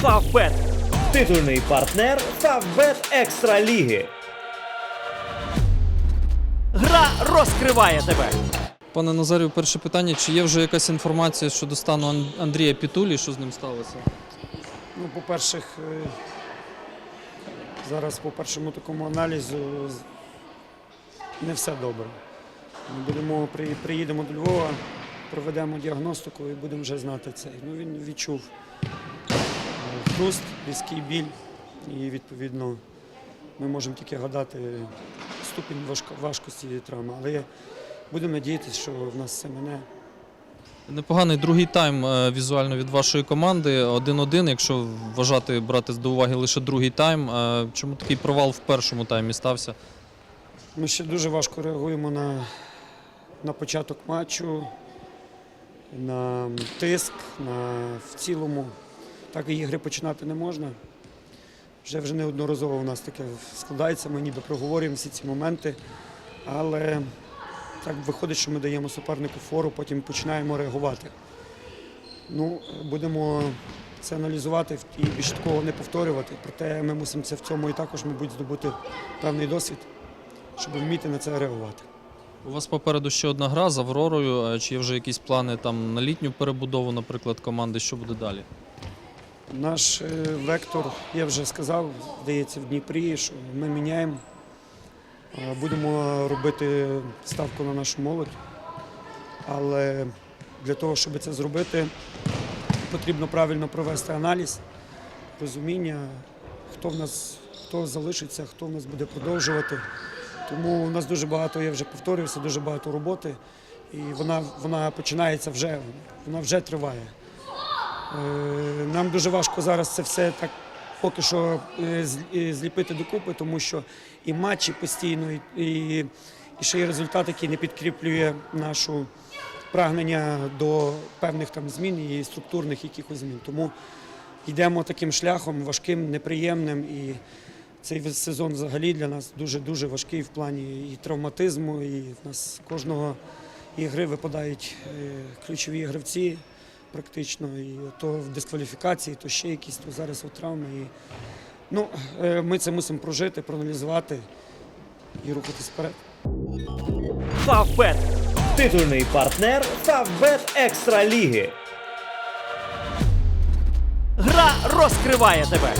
Фавбет. Титульний партнер Фавбет Екстра Ліги. Гра розкриває тебе. Пане Назарію, перше питання: чи є вже якась інформація щодо стану Андрія Пітулі, що з ним сталося? Ну, по-перше, е, зараз по першому такому аналізу не все добре. Ми будемо, приїдемо до Львова, проведемо діагностику і будемо вже знати це. Ну, він відчув хруст, різкий біль, і відповідно ми можемо тільки гадати ступінь важко- важкості травми. Але будемо надіятися, що в нас все мене. Непоганий другий тайм е, візуально від вашої команди. 1-1, якщо вважати брати до уваги лише другий тайм. Е, Чому такий провал в першому таймі стався? Ми ще дуже важко реагуємо на, на початок матчу, на тиск, на в цілому. Так і ігри починати не можна. Вже вже неодноразово у нас таке складається, ми ніби проговорюємо всі ці моменти, але так виходить, що ми даємо супернику фору, потім починаємо реагувати. Ну, будемо це аналізувати і більше такого не повторювати. Проте ми мусимо це в цьому і також, мабуть, здобути певний досвід щоб вміти на це реагувати. У вас попереду ще одна гра з Авророю. Чи є вже якісь плани там на літню перебудову, наприклад, команди? Що буде далі? Наш е, вектор, я вже сказав, здається, в Дніпрі, що ми міняємо. Будемо робити ставку на нашу молодь. Але для того, щоб це зробити, потрібно правильно провести аналіз, розуміння, хто в нас хто залишиться, хто в нас буде продовжувати. Тому у нас дуже багато, я вже повторювався, дуже багато роботи. І вона, вона починається вже, вона вже триває. Е, Нам дуже важко зараз це все так поки що е, е, зліпити докупи, тому що і матчі постійно, і, ще є результат, який не підкріплює нашу прагнення до певних там змін і структурних якихось змін. Тому йдемо таким шляхом важким, неприємним. І цей сезон взагалі для нас дуже-дуже важкий в плані і травматизму, і в нас кожного ігри випадають ключові гравці практично. І то в дискваліфікації, то ще якісь, то зараз от травми. І, ну, е, ми це мусимо прожити, проаналізувати і рухатись вперед. Фавбет. Титульний партнер Фавбет Екстра Ліги. Гра розкриває тебе.